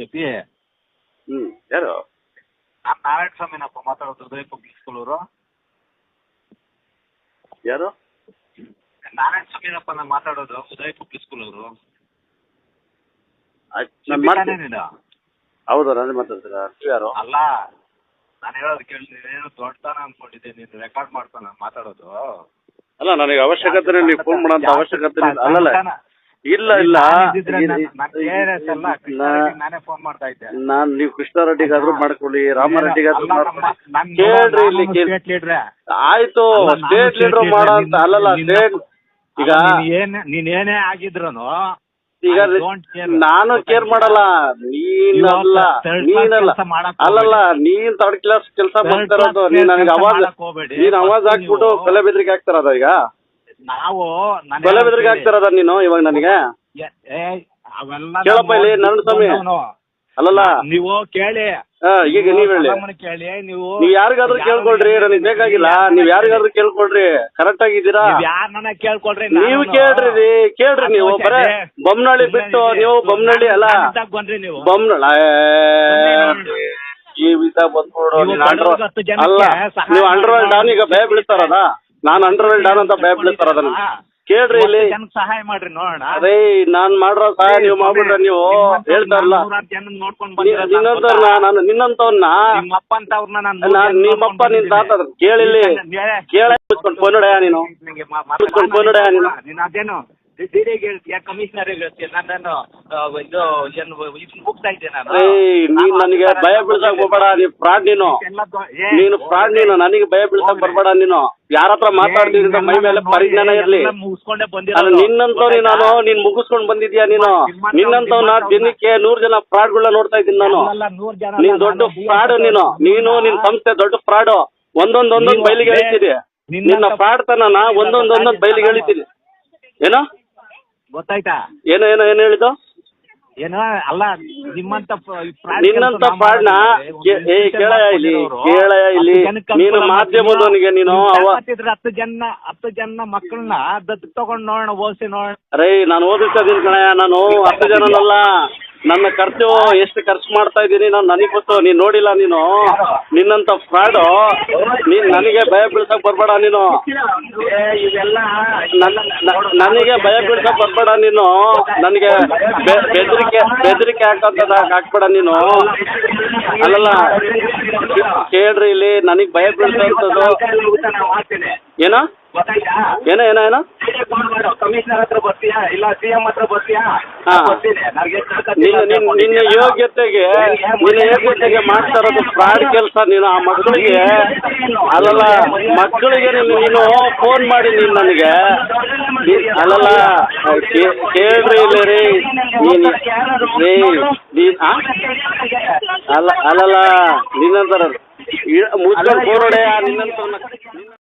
KP ಹ್ಞೂ ಯಾರು? ನಾನು ನಾರಾಯಣ ಸ್ವಾಮಿನಪ್ಪ ಮಾತಾಡೋದು ಪಬ್ಲಿಕ್ ಸ್ಕೂಲ್ ಅವರು ಯಾರು? ನಾರಾಯಣ ಸ್ವಾಮಿನಪ್ಪ ನಾನು ಮಾತಾಡೋದು ಉದಯ ಪಬ್ಲಿಕ್ ಸ್ಕೂಲ್ ಅವರು ಹೌದು ನಾನು ಮಾತಾಡ್ತೀರಾ ಯಾರು? ಅಲ್ಲ ನಾನು ಹೇಳೋದು ಕೇಳಿ ನೀನೇನು ದೊಡ್ಡತನ ಅನ್ಕೊಂಡಿದ್ದೆ ನೀನು ರೆಕಾರ್ಡ್ ಮಾಡ್ತಾನ ಮಾತಾಡೋದು. ಅಲ್ಲ ನನಗೆ ಅವಶ್ಯಕತೆ ನೀವು ಫೋನ್ ಮಾಡೋ ಅವಶ್ಯಕತೆ ಇಲ್ಲ. ಅಲ್ಲಲ್ಲ. ಇಲ್ಲ ಇಲ್ಲ. ನಾನೇ ಫೋನ್ ಮಾಡ್ತಾ ಇದ್ದೆ. ನಾನು ನೀವು ಕೃಷ್ಣಾರೆಡ್ಡಿಗಾದ್ರೂ ಮಾಡ್ಕೊಳ್ಳಿ ರಾಮಾರೆಡ್ಡಿಗಾದ್ರೂ ಕೇಳ್ರಿ ಇಲ್ಲಿ ಸ್ಟೇಟ್ state ಆಯ್ತು ಸ್ಟೇಟ್ ಲೀಡರ್ ಮಾಡ ಅಂತ ಅಲ್ಲಲ್ಲ ನಿನ್ನ- ಸ್ಟೇಟ್ ಈಗ ಏನೇ ನೀನ್ ಏನೇ ಈಗ. ನಾನು ಕೇರ್ ಮಾಡಲ್ಲ. ನೀನಲ್ಲ ಅಲ್ಲ ನೀನಲ್ಲ. ಅಲ್ಲಲ್ಲ ನೀನ್ ತರ್ಡ್ ಕ್ಲಾಸ್ ಕೆಲಸ class ನೀನ್ ನನಗೆ ಅವಾಜ್. ನೀನ್ ಅವಾಜ್ ಹಾಕ್ಬಿಟ್ಟು ಕಲೆ ಬೆದ್ರಿಕೆ ಹಾಕ್ತಾರದ ಈಗ? ನಾವು ನಾನು ಕೊಲೆ ಬೆದರಿಕೆ ಹಾಕ್ತಿರೋದ ನೀನು ಇವಾಗ ನನಗೆ? ಏ- ಏ, ಅವೆಲ್ಲ ಕೇಳಪ್ಪ ಇಲ್ಲಿ ನನ್ನ ಸ್ವಾಮಿ. ನಾನು- ಅಲ್ಲಲ್ಲ? ನೀವು ಕೇಳಿ. ಹಾ, ಈಗ ನೀವ್ ಹೇಳಿ. ಕಲಾಮನ ಕೇಳಿ ನೀವು ನೀವ್ ಯಾರಿಗಾದ್ರೂ ಕೇಳ್ಕೊಳ್ರಿ ನನಗೆ ಬೇಕಾಗಿಲ್ಲ. ನೀವ್ ಯಾರಿಗಾದ್ರೂ ಕೇಳ್ಕೊಳ್ರಿ. ಕರೆಕ್ಟ್ ಆಗಿದ್ದೀರಾ? ನನ್ನ ಕೇಳ್ಕೊಳ್ರಿ? ನೀವು ಕೇಳ್ರಿ ರೀ, ಕೇಳ್ರಿ ನೀವು. ಬರೇ ಬೊಮ್ಮನಹಳ್ಳಿ ಬಿಟ್ಟು ನೀವು ಬೊಮ್ಮನಹಳ್ಳಿ ಅಲ್ಲ? ಬಂದ್ರಿ ನೀವು. ಬೊಮ್ಮನಹಳ್ಳಿ ಜೀವಿತ ಬಂದ್ಬಿಡು ನೀವು ನೀನ್ ಅಂಡ್ರ ಹತ್ತು ಜನಕ್ಕೆ ಅಲ್ಲ ನೀವು ಅಂಡರ್ವರ್ಲ್ಡ್ ಈಗ ಭಯ ಬೀಳ್ತಾರದ ನಾನು ಅಂಡರ್ವರ್ಲ್ಡ್ ಡಾನ್ ಅಂತ ಭಯ ಅದನ್ನ. ಕೇಳ್ರಿ ಇಲ್ಲಿ. ಜನಕ್ಕೆ ಸಹಾಯ ಮಾಡ್ರಿ ನೋಡೋಣ. ಅದೇ ನಾನ್ ಮಾಡಿರೋ ಸಹಾಯ ನೀವು ಮಾಡ್ಬಿಟ್ರೆ ನೀವು ಹೇಳ್ತಾರಲ್ಲ ನೋಡ್ಕೊಂಡ್ ನಿನ್ನಂತವ್ರನ್ನ ನಾನು ನಿನ್ನಂತವ್ರನ್ನ ನಿಮ್ಮಪ್ಪ ಅಂತವ್ರನ್ನ ನಾನು ನಾನ್ ನಿಮ್ಮಪ್ಪ ನಿನ್ ತಾತ ಕೇಳಿಲ್ಲಿ ಕೇಳ ಫೋನ್ ಹೊಡೆಯ ನೀನು ಫೋನ್ ಹೊಡೆಯ ನೀನು. ನೀನು ಅದೇನು? ಹೇಳ್ತೀಯ ಕಮಿಷನರ್ ಹೇಳ್ತೀಯ ನಾನು ಇದು ಏನು ಇದ್ದೆ ನಾನು. ನನಗೆ ಭಯ ಬೀಳ್ಸಕ್ ಹೋಗ್ಬೇಡ ನೀನ್ ಫ್ರಾಡ್ ನೀನು. ಎಲ್ಲ ದೊ- ಏ, ನೀನು ಫ್ರಾಡ್ ನೀನು ನನಗೆ ಭಯ ಬೀಳ್ಸಕ್ ಬರ್ಬೇಡ ನೀನು. ಯಾರ ಹತ್ರ ಮಾತಾಡ್ತೀನಿ ಮೈ ಮೇಲೆ ಪರಿಜ್ಞಾನ ಇರ್ಲಿ. ಎಲ್ಲ ಮುಗಿಸ್ಕೊಂಡೇ ನಾನು ಬಂದಿರೋದು ನಾನು ನೀನ್ ಮುಗಿಸ್ಕೊಂಡ್ ಬಂದಿದ್ಯಾ ನೀನು? ನಿನ್ನಂತವ್ನ ದಿನಕ್ಕೆ ನೂರ್ ಜನ ಫ್ರಾಡ್ಗಳನ್ನ ನೋಡ್ತಾ ಇದ್ದೀನಿ ನಾನು. ಅಲ್ಲಲ್ಲ, ನೂರ್ ಜನ ಅಲ್ಲ, ನೀನ್ ದೊಡ್ಡ ಫ್ರಾಡ್ ನೀನು. ನೀನು ನಿನ್ ಸಂಸ್ಥೆ ದೊಡ್ಡ ಫ್ರಾಡ್. ಒಂದೊಂದ್ ಒಂದೊಂದ್ ನೀವು ಬಯಲಿಗೆ ಅದೇ ನಿನ್ನ ಫ್ರಾಡ್ ತನನ ಒಂದೊಂದ್ ಒಂದೊಂದ್ ಬಯಲಿಗೆ ಹೇಳ್ತೀನಿ ಏನೋ? ಗೊತ್ತಾಯ್ತಾ? ಏನೋ ಏನೋ ಏನ್ ಹೇಳಿದ್ದು? ಏನೋ ಅಲ್ಲ ನಿಮ್ಮಂತ ಪ- ನಿನ್ನಂತ ಕೆಲ್ಸ ನಾವು ಏ ಕೇಳ ಕೇಳಯ ಇಲ್ಲಿ ಮಾಡ್ಕೊಂಡಿರೋರು. ಕೇಳಯ ಇಲ್ಲಿ. ಹತ್ತು ಜನಕ್ಕೆ ನೀನು ಅನುಕೂಲ ಮಾಧ್ಯಮದವನಿಗೆ ನೀನು ನೀವು ಅವ ತಾಕತ್ತಿದ್ರೆ ಹತ್ತು ಜನ ಹತ್ತು ಜನ ಮಕ್ಕಳನ್ನ ದತ್ತು ತಗೊಂಡ್ ನೋಡೋಣ ಓದಿಸಿ ನೋಡೋಣ. ರೈ ನಾನು ಇದೀನಿ ಕಣಯ್ಯ ನಾನು ಹತ್ತು ಜನನಲ್ಲ. ನನ್ನ ಖರ್ಚು ಎಷ್ಟು ಖರ್ಚು ಮಾಡ್ತಾ ಇದ್ದೀನಿ ನಾನು ನನಗೆ ಗೊತ್ತು. ನೀನು ನೋಡಿಲ್ಲ ನೀನು. ನಿನ್ನಂತ ಫ್ರಾಡು ನೀನು ನನಗೆ ಭಯ ಬೀಳ್ಸಕ್ ಬರ್ಬೇಡ ನೀನು. ನನಗೆ ಭಯ ಬೀಳ್ಸಕ್ ಬರ್ಬೇಡ ನೀನು. ನನಗೆ ಬೆದರಿಕೆ ಬೆದರಿಕೆ ಹಾಕೋದ ಹಾಕ್ಬೇಡ ನೀನು. ಅಲ್ಲಲ್ಲ, ಕೇಳ್ರಿ ಇಲ್ಲಿ, ನನಗೆ ಭಯ ಬೀಳ್ಸೋ ಏನೋ? ಗೊತ್ತಾಯ್ತಾ? ಏನೋ ಏನೋ ಏನೋ? ಕಮಿಷನರ್ ಹತ್ರ ಬರ್ತೀಯಾ? ಇಲ್ಲ ಸಿ ಎಂ ಹತ್ರ ಬರ್ತೀಯಾ? ಹಾ. ಬರ್ತೀನಿ. ನನಗೆ ನಿನ್ನ ನಿನ್ನ ನಿನ್ನ ಯೋಗ್ಯತೆಗೆ ನಿನ್ನ ಯೋಗ್ಯತೆಗೆ ಮಾಡ್ತಾ ಇರೋದು ಫ್ರಾಡ್ ಕೆಲಸ ನೀನು ಆ ಮಕ್ಕಳಿಗೆ. ಅಲ್ಲಲ್ಲ ಮಕ್ಕಳಿಗೆ ನೀನು ನೀನು ಫೋನ್ ಮಾಡಿ ನೀನು ನನಗೆ. ನೀ- ಅಲ್ಲಲ್ಲ ಕೇ- ಕೇಳ್ರಿ ಇಲ್ಲ ರೀ. ನೀನು ರೀ ನೀನ್ ಆ? ಅಲ್ಲ ಅಲ್ಲಲ್ಲ ನಿನ್ನಂತರ ಮುಚ್ಕೊಂಡು ಫೋನ್ ಹೊಡೆಯ ನಿನ್ನಂತರ